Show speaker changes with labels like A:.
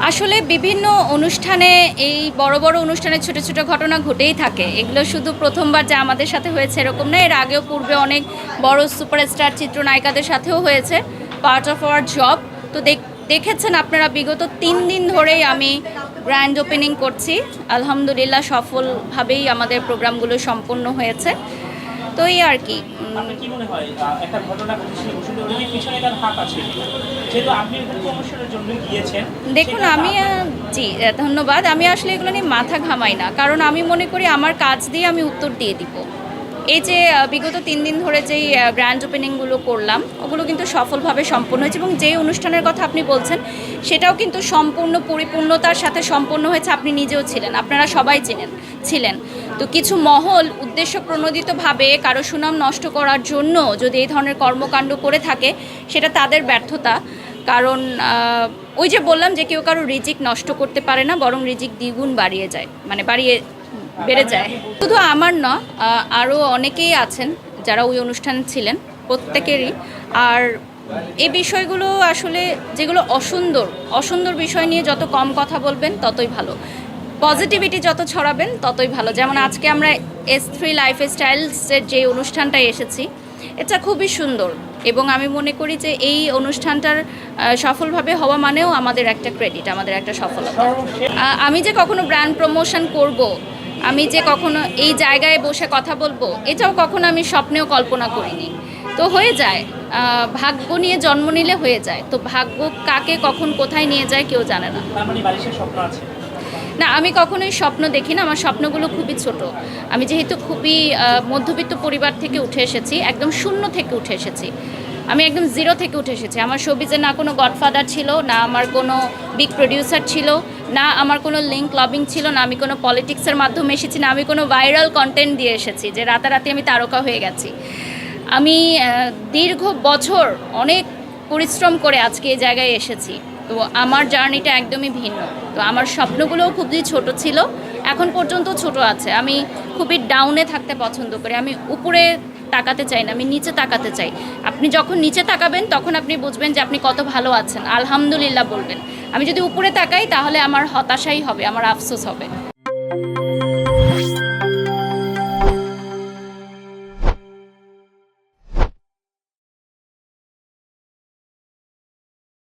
A: আসলে বিভিন্ন অনুষ্ঠানে এই বড় বড় অনুষ্ঠানে ছোট ছোট ঘটনা ঘটেই থাকে। এগুলো শুধু প্রথমবার যে আমাদের সাথে হয়েছে এরকম না, এর আগেও পূর্বে অনেক বড় সুপারস্টার, চিত্রনায়িকাদের সাথেও হয়েছে পার্ট অফ আওয়ার জব তো দেখ- দেখেছেন আপনারা, বিগত তিন দিন ধরেই আমি গ্র্যান্ড ওপেনিং করছি। আলহামদুলিল্লাহ সফলভাবেই আমাদের প্রোগ্রামগুলো সম্পন্ন হয়েছে। তো এই আর কি।
B: কি মনে হয় একটা ঘটনা ঘটেছিল বসুন্ধরা রোগীর পিছনে তার হাত আছে যেহেতু আপনি জন্য গিয়েছেন
A: দেখুন আমি জি ধন্যবাদ। আমি আসলে এগুলো নিয়ে মাথা ঘামাই না কারণ আমি মনে করি আমার কাজ দিয়ে আমি উত্তর দিয়ে দিব। এই যে বিগত তিন দিন ধরে যেই গ্র্যান্ড ওপেনিংগুলো করলাম, ওগুলো কিন্তু সফলভাবে সম্পন্ন হয়েছে এবং যেই অনুষ্ঠানের কথা আপনি বলছেন, সেটাও কিন্তু সম্পূর্ণ পরিপূর্ণতার সাথে সম্পন্ন হয়েছে, আপনি নিজেও ছিলেন, আপনারা সবাই চেনেন, ছিলেন। তো কিছু মহল উদ্দেশ্য প্রণোদিতভাবে কারও সুনাম নষ্ট করার জন্য যদি এই ধরনের কর্মকাণ্ড করে থাকে, সেটা তাদের ব্যর্থতা। কারণ ওই যে বললাম যে কেউ কারও রিজিক নষ্ট করতে পারে না, বরং রিজিক দ্বিগুণ বাড়িয়ে যায় মানে বাড়িয়ে বেড়ে যায়। শুধু আমার না আরও অনেকেই আছেন যারা ওই অনুষ্ঠানে ছিলেন, প্রত্যেকেরই। আর এই বিষয়গুলো আসলে যেগুলো অসুন্দর অসুন্দর বিষয় নিয়ে যত কম কথা বলবেন, ততই ভালো। পজিটিভিটি যত ছড়াবেন, ততই ভালো। যেমন আজকে আমরা এস থ্রি লাইফ স্টাইলসের যে অনুষ্ঠানটায় এসেছি, এটা খুবই সুন্দর। এবং আমি মনে করি যে এই অনুষ্ঠানটার সফলভাবে হওয়া মানেও আমাদের একটা ক্রেডিট আমাদের একটা সফলতা। আমি যে কখনো ব্র্যান্ড প্রমোশন করব আমি যে কখনো এই জায়গায় বসে কথা বলব এটাও কখনো আমি স্বপ্নেও কল্পনা করিনি। তো হয়ে যায় ভাগ্য নিয়ে জন্ম নিলে হয়ে যায়। তো ভাগ্য কাকে কখন কোথায় নিয়ে যায় কেউ জানে না।
B: মানে বালিশের স্বপ্ন আছে।
A: না আমি কখনোই স্বপ্ন দেখি না আমার স্বপ্নগুলো খুবই ছোট। আমি যেহেতু খুবই মধ্যবিত্ত পরিবার থেকে উঠে এসেছি একদম শূন্য থেকে উঠে এসেছি। আমি একদম জিরো থেকে উঠে এসেছি। আমার শোবিজে না কোনো গডফাদার ছিল, না আমার কোনো বিগ প্রডিউসার ছিল, না আমার কোনো লিঙ্ক লবিং ছিল, না আমি কোনো পলিটিক্সের মাধ্যমে এসেছি, না আমি কোনো ভাইরাল কন্টেন্ট দিয়ে এসেছি, যে রাতারাতি আমি তারকা হয়ে গেছি। আমি দীর্ঘ বছর অনেক পরিশ্রম করে আজকে এই জায়গায় এসেছি। তো আমার জার্নিটা একদমই ভিন্ন। তো আমার স্বপ্নগুলোও খুবই ছোট ছিল, এখন পর্যন্ত ছোট আছে। আমি খুবই ডাউনে থাকতে পছন্দ করি। আমি উপরে তাকাতে চাই না, আমি নিচে তাকাতে চাই। আপনি যখন নিচে তাকাবেন, তখন আপনি বুঝবেন যে আপনি কত ভালো আছেন। আলহামদুলিল্লাহ বলবেন। আমি যদি উপরে তাকাই, তাহলে আমার হতাশাই হবে, আমার আফসোস হবে।